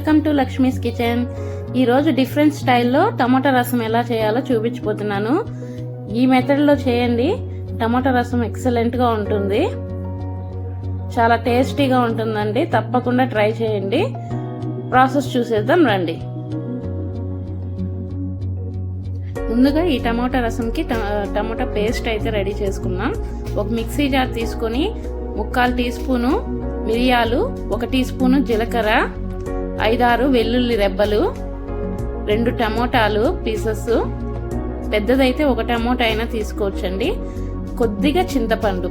Welcome to Lakshmi's kitchen. ఈరోజు different స్టైల్లో టమాటా రసం ఎలా చేయాలో చూపించిపోతున్నాను ఈ మెథడ్లో చేయండి. టమాటా రసం ఎక్సలెంట్గా ఉంటుంది. చాలా టేస్టీగా ఉంటుందండి. తప్పకుండా ట్రై చేయండి. ప్రాసెస్ చూసేద్దాం రండి. ముందుగా ఈ టమాటా రసంకి టమాటా పేస్ట్ అయితే రెడీ చేసుకున్నాం. ఒక మిక్సీ జార్ తీసుకొని ముక్కాలు టీ స్పూను మిరియాలు ఒక టీ స్పూను జీలకర్ర ఐదారు వెల్లుల్లి రెబ్బలు రెండు టమోటాలు పీసెస్. పెద్దదైతే ఒక టమోటా అయినా తీసుకోవచ్చండి. కొద్దిగా చింతపండు.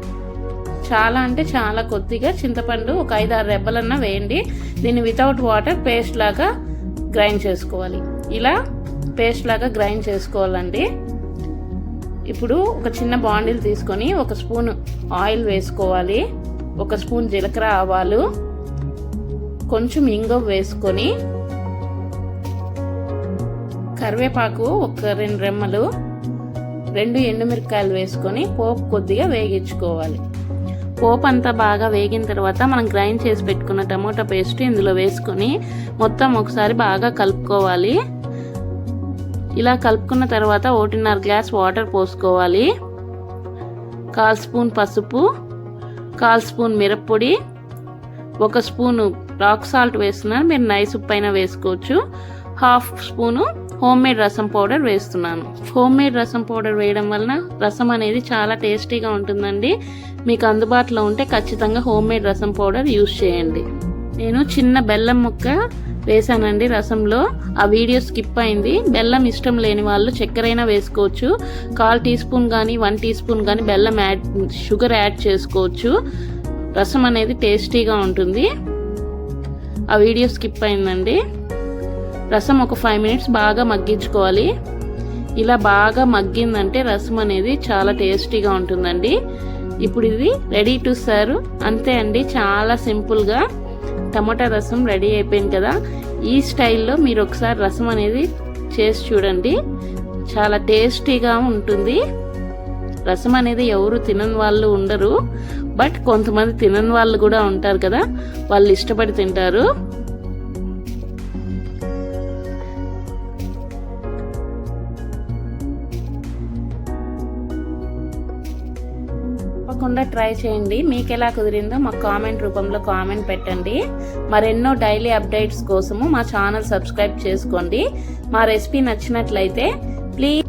చాలా అంటే చాలా కొద్దిగా చింతపండు ఒక ఐదారు రెబ్బలన్నా వేయండి. దీన్ని వితౌట్ వాటర్ పేస్ట్ లాగా గ్రైండ్ చేసుకోవాలి. ఇలా పేస్ట్ లాగా గ్రైండ్ చేసుకోవాలండి. ఇప్పుడు ఒక చిన్న బాండిల్ తీసుకొని ఒక స్పూన్ ఆయిల్ వేసుకోవాలి. ఒక స్పూన్ జీలకర్ర ఆవాలు. కొంచెం ఇంగ వేసుకొని కరివేపాకు ఒక రెండు రెమ్మలు రెండు ఎండుమిరకాయలు వేసుకొని పోపు కొద్దిగా వేగించుకోవాలి. పోపు అంతా బాగా వేగిన తర్వాత మనం గ్రైండ్ చేసి పెట్టుకున్న టమోటా పేస్ట్ ఇందులో వేసుకొని మొత్తం ఒకసారి బాగా కలుపుకోవాలి. ఇలా కలుపుకున్న తర్వాత ఒకటిన్నర గ్లాస్ వాటర్ పోసుకోవాలి. కాల్ స్పూన్ పసుపు కాల్ స్పూన్ మిరప్పొడి ఒక స్పూను రాక్ సాల్ట్ వేస్తున్నాను. మీరు నైస్ ఉప్పు అయినా వేసుకోవచ్చు. Half spoon home made rasam powder వేస్తున్నాను. హోమ్ మేడ్ రసం పౌడర్ వేయడం వలన రసం అనేది చాలా టేస్టీగా ఉంటుందండి. మీకు అందుబాటులో ఉంటే ఖచ్చితంగా home made rasam powder use చేయండి. నేను చిన్న బెల్లం ముక్క వేసానండి రసంలో. ఆ వీడియో స్కిప్ అయింది. బెల్లం ఇష్టం లేని వాళ్ళు చక్కెరైనా వేసుకోవచ్చు. కాల్ టీ స్పూన్ కానీ వన్ టీ స్పూన్ కానీ బెల్లం యాడ్ షుగర్ యాడ్ చేసుకోవచ్చు. రసం అనేది టేస్టీగా ఉంటుంది. ఆ వీడియో స్కిప్ అయిందండి. రసం ఒక ఫైవ్ మినిట్స్ బాగా మగ్గించుకోవాలి. ఇలా బాగా మగ్గిందంటే రసం అనేది చాలా టేస్టీగా ఉంటుందండి. ఇప్పుడు ఇది రెడీ టు సర్వ్. అంతే అండి చాలా సింపుల్గా టమాటా రసం రెడీ అయిపోయింది కదా. ఈ స్టైల్లో మీరు ఒకసారి రసం అనేది చేసి చూడండి. చాలా టేస్టీగా ఉంటుంది. రసం అనేది ఎవరు తినని వాళ్ళు ఉండరు. బట్ కొంతమంది తినని వాళ్ళు కూడా ఉంటారు కదా. వాళ్ళు ఇష్టపడి తింటారు. తప్పకుండా ట్రై చేయండి. మీకు ఎలా కుదిరిందో మా కామెంట్ రూపంలో కామెంట్ పెట్టండి. మరెన్నో డైలీ అప్డేట్స్ కోసము మా ఛానల్ సబ్స్క్రైబ్ చేసుకోండి. మా రెసిపీ నచ్చినట్లయితే please